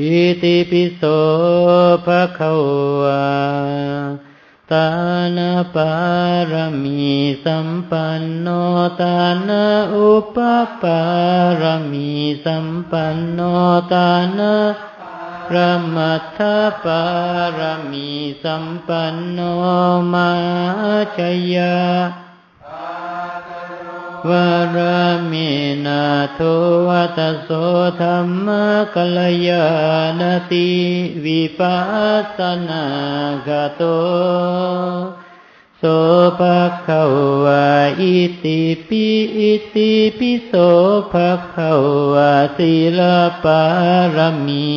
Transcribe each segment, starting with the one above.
อิติปิโสภะคะวาตานาปารมีสัมปันโนตานาอุปปารมีสัมปันโนตานาพระมัทธปารมีสัมปันโนมาชยา วารมีนาโทวัตโสธรรมกัลยาณติวิปัสสนากโตโสภะคะวะอิติปิอิติปิโสภะคะวะศีลปารมี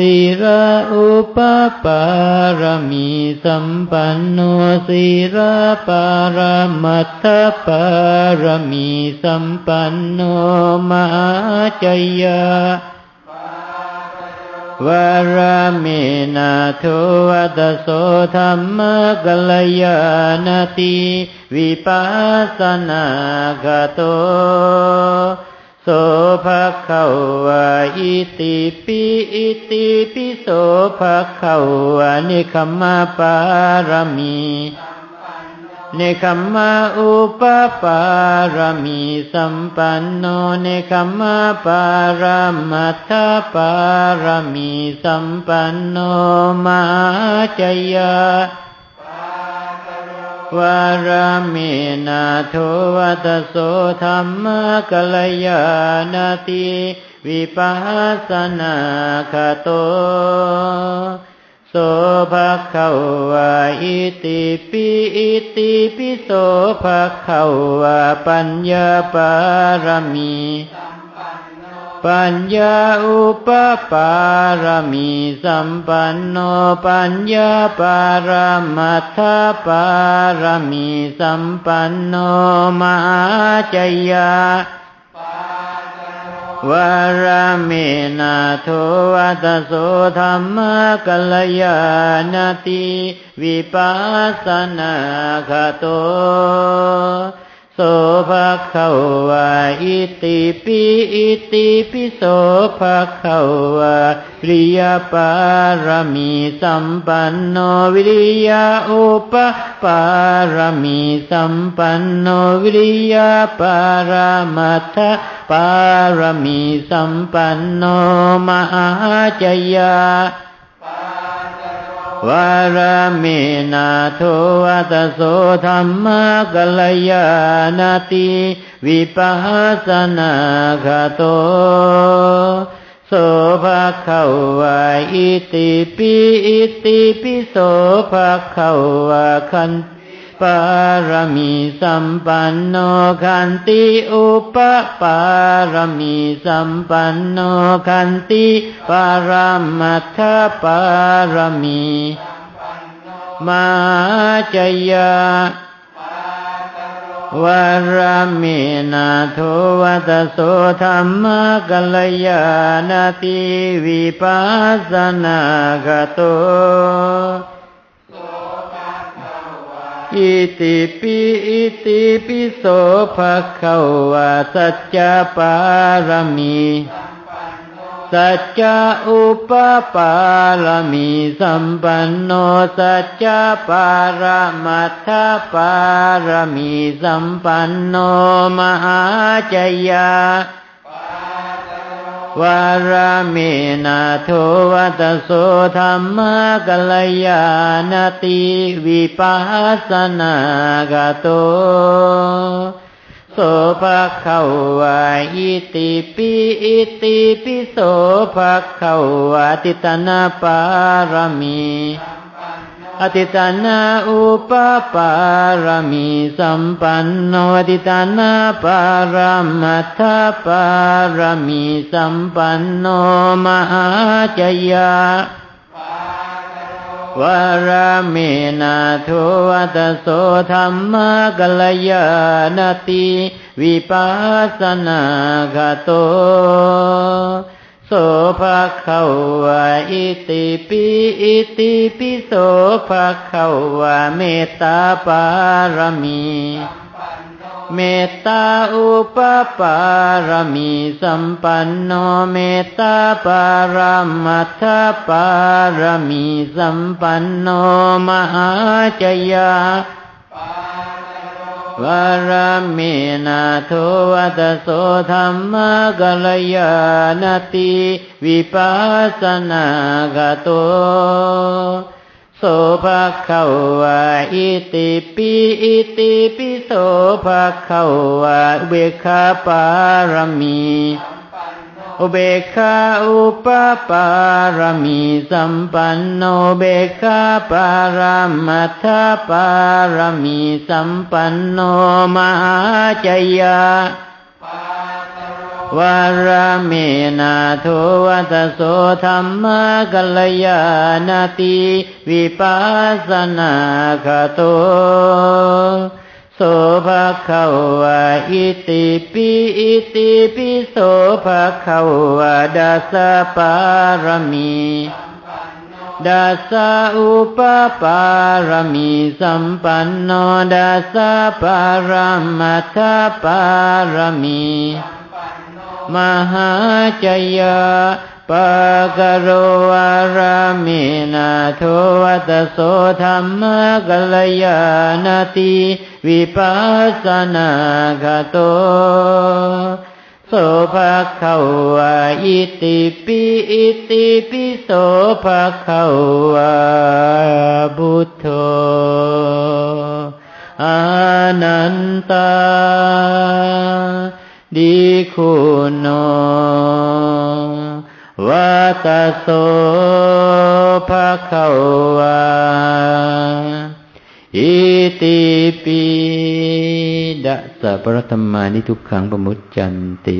สีระอุปปารมีสัมปันโนสีระปารมัตถปารมีสัมปันโนมาจยาวารามินาโทวัตโสธรรมกัลยาณติวิปัสสนากโต โสภะคะวะอิติปิอิติปิโสภะคะวะนิคัมมาปารมีเนคัมมาอุปปารมีสัมปันโนเนคัมมาปารามัทธปารมีสัมปันโนมาจยา วารมินาโทวัตโสธรรมกัลยาณติวิปัสสนาคโตโสภะคะวะอิติปิอิติปิโสภะคะวะปัญญาปารมี ปัญญาอุปปารมีสัมปันโนปัญญาปารมัตถปารมีสัมปันโนมาจยาวารามินาโทวัตโสธรรมกัลยาณติวิปัสสนาคโตโส ภะคะวะอิติปิอิติปิโสภะคะวะวิริยปารมีสัมปันโนวิริยอุปปารมีสัมปันโนวิริยปารามัทธปารมีสัมปันโนมหาจยา วารมินาโทวัตโสธรรมกัลยาณติวิปัสสนาคโตโสภะคะวะอิติปิอิติปิโสภะคะวะคัน ปารมีสัมปันโนคันติอุปปารมีสัมปันโนคันติปารามัทธปารมีมาจยาวารามินาโทวัตโสธรรมกัลยาณติวิปัสสนากโต อิติปิอิติปิโสภะคะวะสัจจปารมีสัจจอุปปารมีสัมปันโนสัจจปารามัทธปารมีสัมปันโนมหาจยา วารามีนาโทวัตโสธรรมกัลยาณติวิปัสสนากโตโสภะขาวะอิติปิอิติปิโสภะขาวะติตนาปารมี อติตานาอุปปารมีสัมปันโนอติตานาปารมัทธปารมีสัมปันโนมหาจยาวารามนาโทวัตโสธรรมกัลยาณติ วิปัสสนาคโต โสภะคะวะอิติปิอิติปิโสภะคะวะเมตตาปารมีเมตตาอุปปารมีสัมปันโนเมตตาปารามัทธปารมีสัมปันโนมหาจยา วารมีนาโทวัตโสธรรมกัลยาณติวิปัสสนากโตโสภะคาวะอิติปิอิติปิโสภะคาวะเบคาปารมี อุเบกขาอุปปารมีสัมปันโนเบกขาปารามัทธปารมีสัมปันโนมหาจยาวารเมนาโทวัตโสธรรมกัลยาณติวิปัสสนาคโต โสภะขาวะอิติปิอิติปิโสภะขาวะดัสสะปารมีดัสสะอุปปารมีสัมปันโนดัสสะปารมัทธปารมีม มหาจยาปะกโรวารามินาโทวัตโสธรรมกัลยาณติวิปัสสนาคโตโสภะคะวะอิติปิอิติปิโสภะคะวะบุตโธอานันตา ดิคุณโนวัตโสภะคะวาอิติปิดะสัพพะธรรมานิทุกขังปมุจจันติ